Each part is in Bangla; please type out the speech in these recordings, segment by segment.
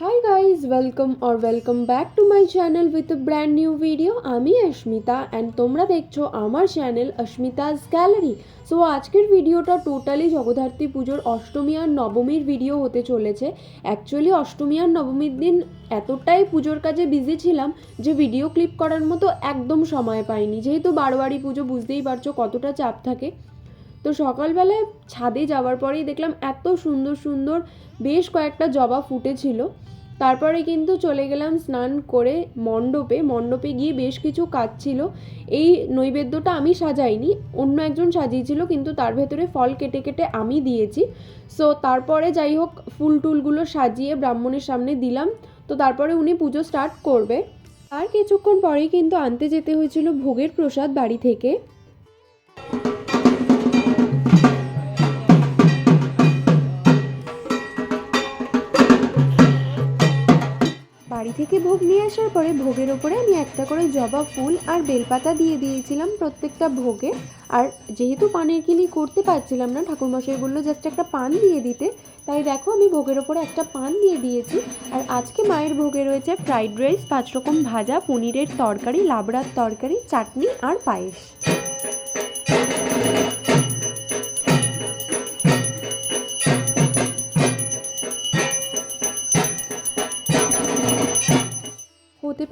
Hi guys welcome or welcome back to my channel with brand new video আমি অস্মিতা অ্যান্ড তোমরা দেখছ আমার চ্যানেল অস্মিতাস গ্যালারি সো আজকের ভিডিওটা টোটালি জগদ্ধাত্রী পুজোর অষ্টমী আর নবমীর ভিডিও হতে চলেছে। অ্যাকচুয়ালি অষ্টমী আর নবমীর দিন এতটাই পুজোর কাজে বিজি ছিলাম যে ভিডিও ক্লিপ করার মতো একদম সময় পাইনি। যেহেতু বারোয়ারি পুজো, বুঝতেই পারছ কতটা চাপ থাকে। তো সকালবেলায় ছাদে যাওয়ার পরেই দেখলাম এত সুন্দর সুন্দর বেশ কয়েকটা জবা ফুটেছিল। তারপরে কিন্তু চলে গেলাম স্নান করে মণ্ডপে। মণ্ডপে গিয়ে বেশ কিছু কাজ ছিল। এই নৈবেদ্যটা আমি সাজাইনি, অন্য একজন সাজিয়েছিল কিন্তু তার ভেতরে ফল কেটে কেটে আমি দিয়েছি। সো তারপরে যাই হোক, ফুল টুলগুলো সাজিয়ে ব্রাহ্মণের সামনে দিলাম। তো তারপরে উনি পুজো স্টার্ট করবে। আর কিছুক্ষণ পরেই কিন্তু আনতে যেতে হয়েছিল ভোগের প্রসাদ বাড়ি থেকে। থেকে ভোগ নিয়ে আসার পরে ভোগের ওপরে আমি একটা করে জবা ফুল আর বেলপাতা দিয়ে দিয়েছিলাম প্রত্যেকটা ভোগে। আর যেহেতু পানের কিনি করতে পারছিলাম না, ঠাকুরমশাই বলল জাস্ট একটা পান দিয়ে দিতে। তাই দেখো আমি ভোগের ওপরে একটা পান দিয়ে দিয়েছি। আর আজকে মায়ের ভোগে রয়েছে ফ্রাইড রাইস পাঁচ রকম ভাজা, পনিরের তরকারি, লাবড়ার তরকারি, চাটনি আর পায়েস।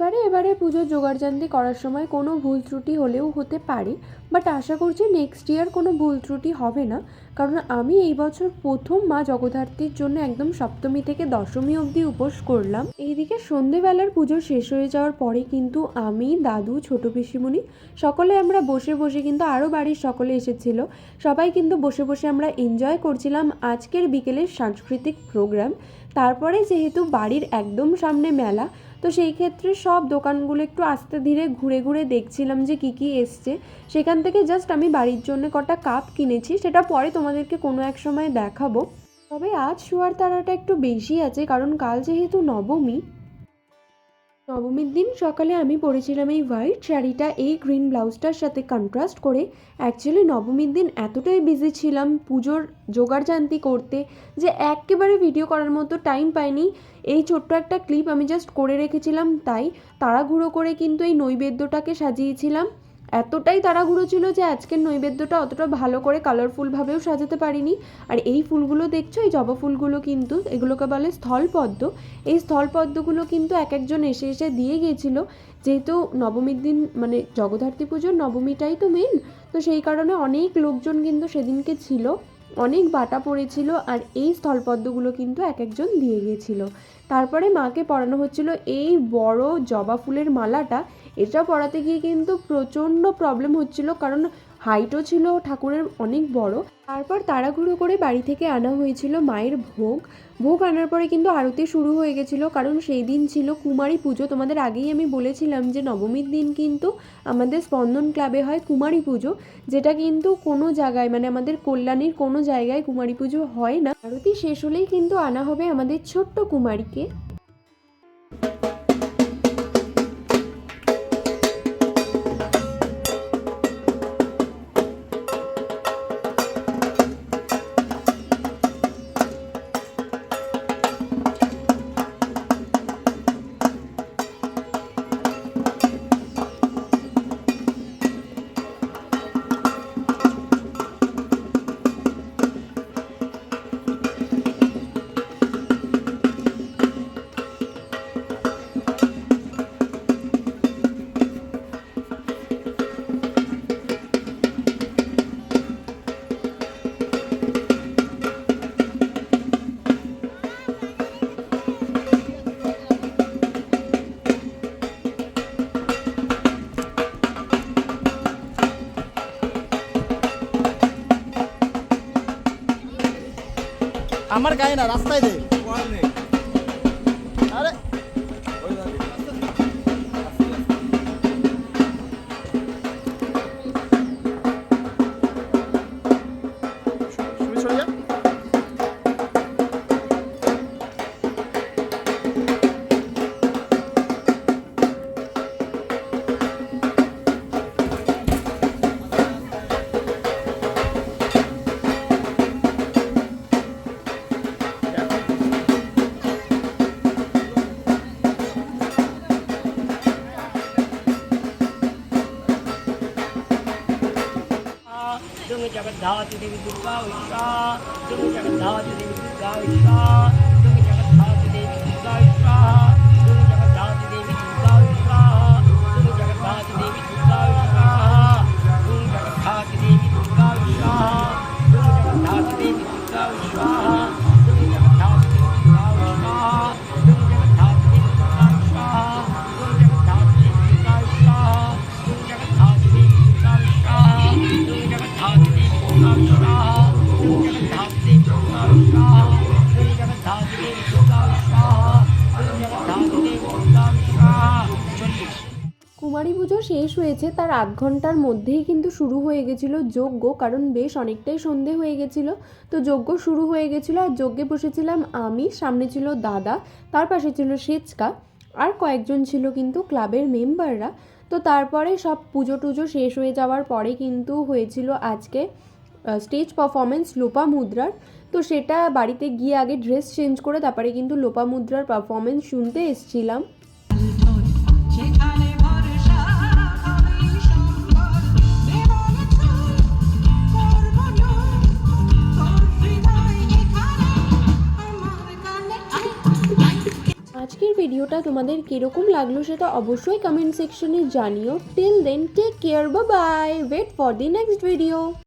পারে, এবারে পুজোর জোগাড়জান্তি করার সময় কোনো ভুল ত্রুটি হলেও হতে পারে। বাট আশা করছি নেক্সট ইয়ার কোনো ভুল ত্রুটি হবে না। কারণ আমি এই বছর প্রথম মা জগদ্ধাত্রীর জন্য একদম সপ্তমী থেকে দশমী অবধি উপোস করলাম। এইদিকে সন্ধেবেলার পুজো শেষ হয়ে যাওয়ার পরে কিন্তু আমি, দাদু, ছোট পিসিমণি সকলে আমরা বসে বসে কিন্তু আরও বাড়ির সকলে এসেছিল। সবাই কিন্তু বসে বসে আমরা এনজয় করছিলাম আজকের বিকেলের সাংস্কৃতিক প্রোগ্রাম তারপরে যেহেতু বাড়ির একদম সামনে মেলা তো সেই ক্ষেত্রে সব দোকানগুলো একটু আস্তে ধীরে ঘুরে ঘুরে দেখছিলাম যে কি কি এসছে। সেখান থেকে জাস্ট আমি বাড়ির জন্য কটা কাপ কিনেছি, সেটা পরে তোমাদেরকে কোনো এক সময় দেখাবো। তবে আজ শোয়ার তারাটা একটু বেশি আছে, কারণ কাল যেহেতু নবমী নবমীর দিন সকালে আমি পরেছিলাম এই হোয়াইট শাড়িটা, এই গ্রিন ব্লাউজটার সাথে কন্ট্রাস্ট করে। অ্যাকচুয়ালি নবমীর দিন এতটাই বিজি ছিলাম পুজোর জোগাড় জোগাড়জান্তি করতে যে একেবারে ভিডিও করার মতো টাইম পাইনি। এই ছোট্ট একটা ক্লিপ আমি জাস্ট করে রেখেছিলাম, তাই তাড়াহুড়ো করে কিন্তু এই নৈবেদ্যটাকে সাজিয়েছিলাম। এতটাই তাড়াহুড়ো ছিল যে আজকের নৈবেদ্যটা অতটা ভালো করে কালারফুলভাবেও সাজাতে পারিনি। আর এই ফুলগুলো দেখছ, এই জবা ফুলগুলো কিন্তু, এগুলোকে বলে স্থলপদ্ম। এই স্থলপদ্মগুলো কিন্তু এক একজন এসে এসে দিয়ে গিয়েছিল যেহেতু নবমীর দিন মানে জগদ্ধাত্রী পুজোর নবমীটাই তো মেন তো সেই কারণে অনেক লোকজন কিন্তু সেদিনকে ছিল, অনেক বাটা পড়েছিল, আর এই স্থলপদ্মগুলো কিন্তু এক একজন দিয়ে গিয়েছিল তারপরে মাকে পরানো হচ্ছিল এই বড় জবা ফুলের মালাটা। এটা পরাতে গিয়ে কিন্তু প্রচণ্ড প্রবলেম হচ্ছিল, কারণ হাইটও ছিল ঠাকুরের অনেক বড়। তারপর তাড়াহুড়ো করে বাড়ি থেকে আনা হয়েছিল মায়ের ভোগ। ভোগ আনার পরে কিন্তু আরতি শুরু হয়ে গেছিল, কারণ সেই দিন ছিল কুমারী পুজো। তোমাদের আগেই আমি বলেছিলাম যে নবমীর দিন কিন্তু আমাদের স্পন্দন ক্লাবে হয় কুমারী পুজো, যেটা কিন্তু কোনো জায়গায় মানে আমাদের কল্যাণীর কোনো জায়গায় কুমারী পুজো হয় না। আরতি শেষ হলেই কিন্তু আনা হবে আমাদের ছোট্ট কুমারীকে। के আমার গায়ে না রাস্তায় দে। जगद्धावति देवी दुर्गा विश्वा दुर्गा जगद्धावति देवी दुर्गा विश्वा কুমারী পুজো শেষ হয়েছে, তার আধ ঘণ্টার মধ্যেই কিন্তু শুরু হয়ে গেছিল যজ্ঞ, কারণ বেশ অনেকটাই সন্ধে হয়ে গেছিল। তো যজ্ঞ শুরু হয়ে গেছিল আর যজ্ঞে বসেছিলাম আমি, সামনে ছিল দাদা, তার পাশে ছিল সেচকা, আর কয়েকজন ছিল কিন্তু ক্লাবের মেম্বাররা। তো তারপরে সব পুজো টুজো শেষ হয়ে যাওয়ার পরে কিন্তু হয়েছিল আজকে স্টেজ পারফরমেন্স লোপা মুদ্রার। তো সেটা বাড়িতে গিয়ে আগে ড্রেস চেঞ্জ করে তারপরে কিন্তু লোপা মুদ্রার পারফরমেন্স শুনতে এসছিলাম। আজকের ভিডিওটা তোমাদের কীরকম লাগল সেটা অবশ্যই কমেন্ট সেকশনে জানিও। টিল দেন টেক কেয়ার বা bye wait for the next video